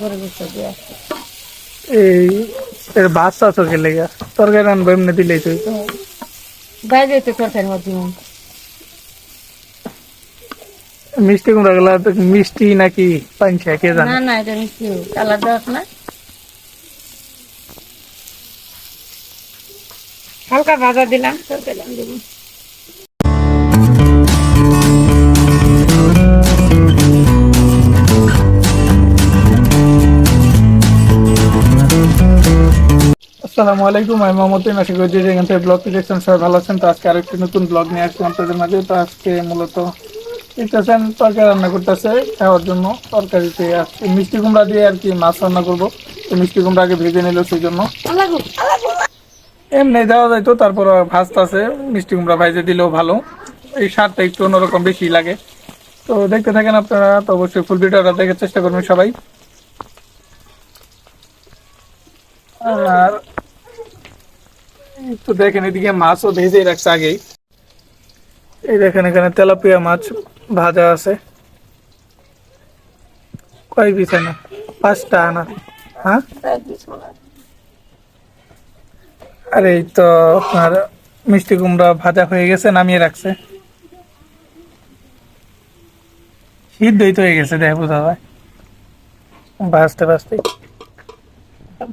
গরু গোস্ত আসছে এই এর বাচ্চা চোখে লেগে। তরকারি রানবো এমনি দিলেই তুই বাইরে তো তরকারি মিষ্টি কুমড়া গুলা মিষ্টি নাকি পাঞ্চা কে জানে? না না এটা মিষ্টি কালার দেওয়া না? হালকা ভাজা দিলাম তরকারি দিলাম আসসালামু আলাইকুম, আমি মোহাম্মদ আশা যে যেখান থেকে ব্লগটি দেখছেন সবাই ভালো আছেন। তো আজকে আরেকটি নতুন ব্লগ নিয়ে আসলাম আপনাদের মাঝে। তো আজকে মূলত দেখতেছেন তরকারি রান্না করতেছে, খাওয়ার জন্য তরকারিতে মিষ্টি কুমড়া দিয়ে আর কি মাছ রান্না করব। তো মিষ্টি কুমড়া আগে ভেজে নিল সেই জন্য এমনি দেওয়া যায় তো, তারপর মিষ্টি কুমড়া ভাজে দিলেও ভালো। এই স্বাদটা একটু অন্যরকম বেশি লাগে। তো দেখতে থাকেন আপনারা, তো অবশ্যই ফুল ভিডিওটা দেখার চেষ্টা করবেন সবাই। আর তো দেখেন এদিকে মাছও ভেজে রাখছে আগেই। এই দেখেন এখানে তেলাপিয়া মাছ ভাজা আছে। কয় পিস না পাঁচটা আনা। হ্যাঁ? আর এই তো আপনার মিষ্টি কুমড়া ভাজা হয়ে গেছে, নামিয়ে রাখছে। দই তো হয়ে গেছে, দেখ বোঝা যায় ভাজতে ভাজতে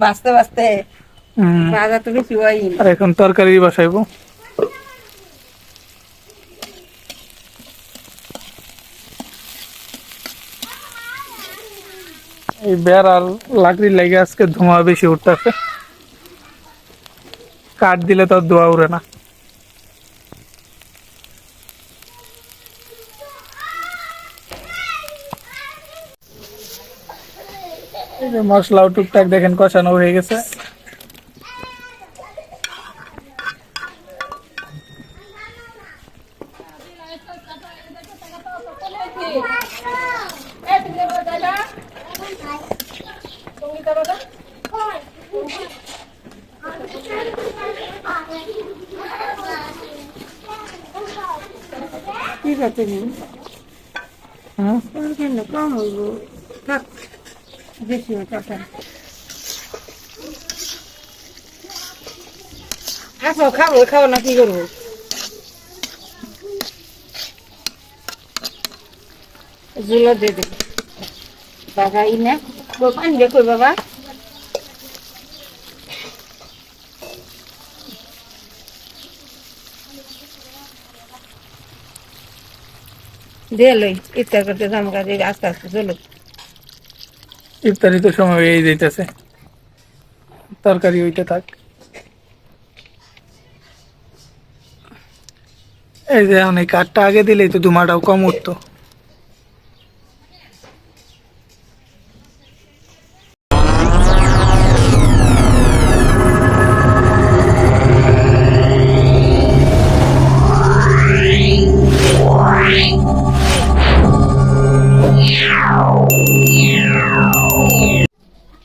বাঁচতে বাঁচতে। হম ভাজা তো বেশি হয় আর এখন তরকারি বসাইবো এই বেড়ার লাকড়ির লেগে আজকে ধোঁয়া বেশি উঠতেছে কাঠ দিলে তো আর ধোঁয়া উড়ে না এই যে মশলাও টুকটাক দেখেন কষানো হয়ে গেছে। ঠিক আছে নি? হ্যাঁ কেন কম হইব থাক। বেশি তরকারি আসো খাব খাব না কি করব জুলো দিয়ে দেবো বাবা ইনে। পানি দেখো বাবা। দিয়ে লই ইফতার ইফতারি তো সময় হয়ে যাইতেছে। তরকারি হইতে থাক। এই যে অনেক কাঠটা আগে দিলেই তো দুমাটাও কম উঠতো।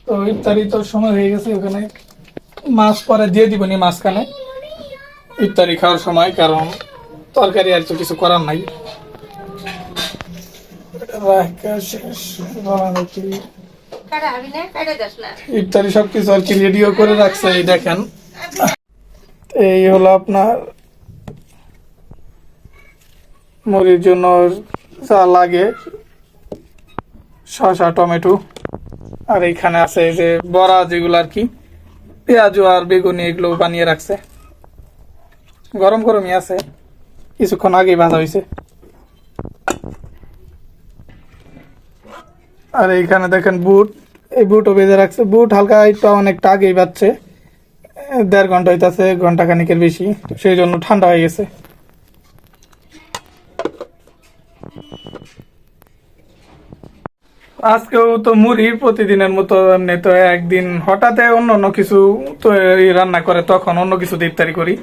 তো ইফতারি তো সময় হয়ে গেছে ওখানে মাছ পরে দিয়ে দিবনি মাঝখানে। ইফতারি খাওয়ার সময় কারণ তরকারি আর তো কিছু করার নাই। না? না। ইফতারি সবকিছু আর কি রেডিও করে রাখছে এই দেখেন। এই হলো আপনার মুড়ির জন্য যা লাগে। শসা, টমেটো। আর এইখানে আছে যে বড়া যেগুলো আর কি, পেঁয়াজু আর বেগুনি এগুলো বানিয়ে রাখছে। গরম গরমই আছে, কিছুক্ষণ আগেই ভাজা হয়েছে। আর এইখানে দেখেন বুট, এই বুটও বেজে রাখছে। বুট হালকা একটু, অনেকটা আগেই বাজছে, দেড় ঘণ্টা হইতাছে ঘণ্টা খানিকের বেশি, সেই জন্য ঠান্ডা হয়ে গেছে। আজকেও তো মুড়ি প্রতিদিনের মতো এমনি তো একদিন হঠাৎ অন্য অন্য কিছু তো রান্না করে, তখন অন্য কিছু ইফতারি করি।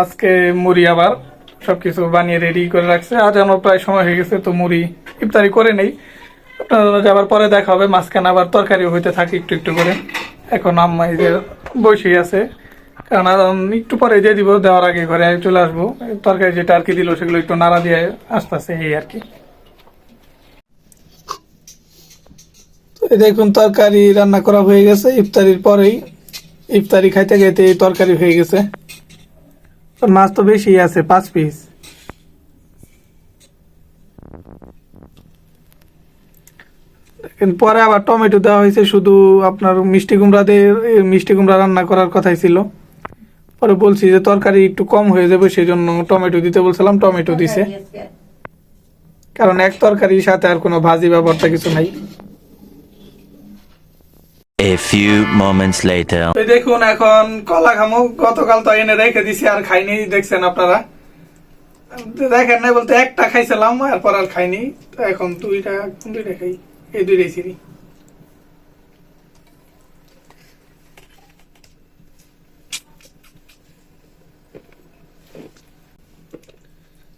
আজকে মুড়ি আবার সবকিছু বানিয়ে রেডি করে রাখছে। আজ আমার প্রায় সময় হয়ে গেছে, তো মুড়ি ইফতারি করে নেই। যাবার পরে দেখা হবে, মাঝখানে আবার তরকারি হইতে থাকে একটু একটু করে। এখন আম্মা এই যে বসেই আছে। কারণ একটু পরে দিয়ে দিব, দেওয়ার আগে ঘরে চলে আসব। তরকারি যেটা আর কি দিল সেগুলো একটু নাড়া দিয়ে আস্তে আস্তে এই আর কি তো এই দেখুন, তরকারি রান্না করা হয়ে গেছে। ইফতারির পরেই ইফতারি খাইতে খাইতে এই তরকারি হয়ে গেছে। মাছ তো বেশি আছে, পাঁচ পিস পরে আবার টমেটো দেওয়া হয়েছে, শুধু আপনার মিষ্টি কুমড়া দিয়ে মিষ্টি কুমড়া রান্না করার কথাই ছিল। পরে বলছি যে তরকারি একটু কম হয়ে যাবে সেই জন্য টমেটো দিতে বলছিলাম, টমেটো দিছে। কারণ এক তরকারির সাথে আর কোনো ভাজি বা ভর্তা কিছু নাই। A few moments later. দেখুন, এখন কলা খামো। গতকাল তো এনে রেখে দিছি, আর খাইনি, দেখছেন আপনারা? দেখেন না বলতে একটা খাইছিলাম, এরপর আর খাইনি। এখন দুইটা, কোন দুইটা খাই? এই দুইটাই ছিরি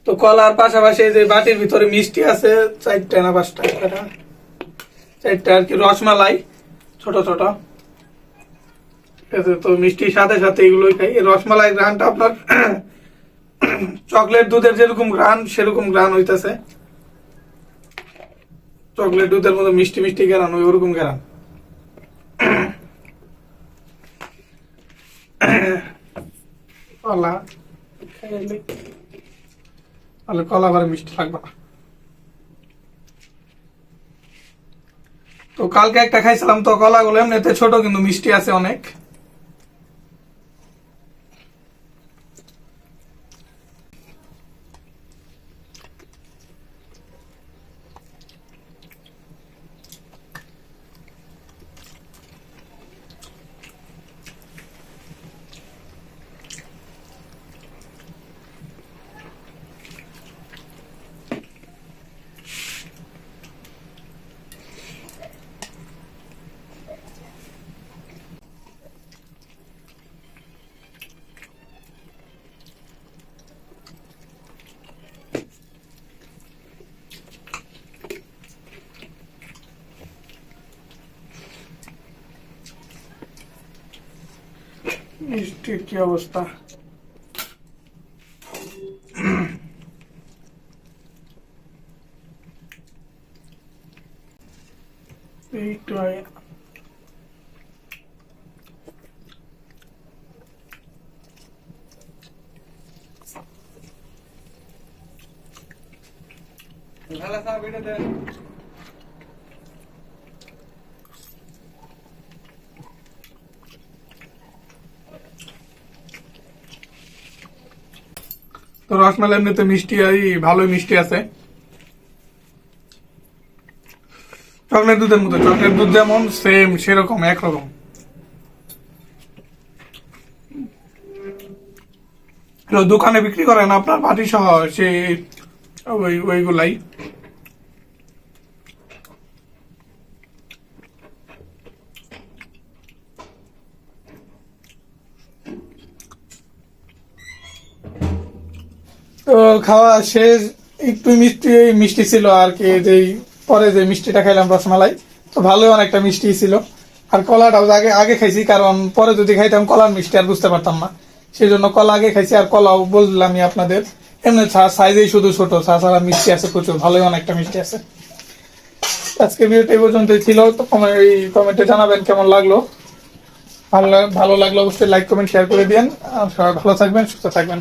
তো কলার পাশাপাশি যে বাটির ভিতরে মিষ্টি আছে, চারটা না পাঁচটা? চারটা আর কি রসমালাই। ছোট ছোট। ঠিক আছে তো মিষ্টির সাথে সাথে এগুলোই খাই। রসমালাই গ্রানটা আপনার চকলেট দুধের যেরকম গ্রান সেরকম গ্রান হইতেছে। চকলেট দুধের মতো মিষ্টি মিষ্টি গ্রান ওই ওরকম গ্রান কলা কলা আবার মিষ্টি লাগবে না। তো কালকে একটা খাইছিলাম তো কলাগুলো এমনিতে ছোট কিন্তু মিষ্টি আছে অনেক। মিষ্টির কি অবস্থা? একটু আগে তো রসমালাই এমনিতে মিষ্টি ভালোই মিষ্টি আছে। চকলেট দুধের মতো, চকলেট দুধ যেমন সেম সেরকম, একরকম। দোকানে বিক্রি করেন আপনার পাটি সহ সে ওই ওইগুলাই? তো খাওয়া শেষ, একটু মিষ্টি মিষ্টি ছিল আর কি যে পরে যে মিষ্টিটা খাইলাম রসমালাই, তো ভালোই অনেকটা মিষ্টি ছিল। আর কলাটাও আগে আগে খাইছি, কারণ পরে যদি খাইতাম কলার মিষ্টি আর বুঝতে পারতাম না। সেই জন্য কলা আগে খাইছি আর কলাও বললামই আপনাদের। এমনি সাইজেই শুধু ছোট ছাড়া মিষ্টি আছে প্রচুর, ভালোই অনেকটা মিষ্টি আছে। আজকে ভিডিওটা এই পর্যন্তই ছিল, তো এই কমেন্টে জানাবেন কেমন লাগল। ভালো ভালো লাগল অবশ্যই লাইক কমেন্ট শেয়ার করে দিন আর সবাই ভালো থাকবেন, সুস্থ থাকবেন।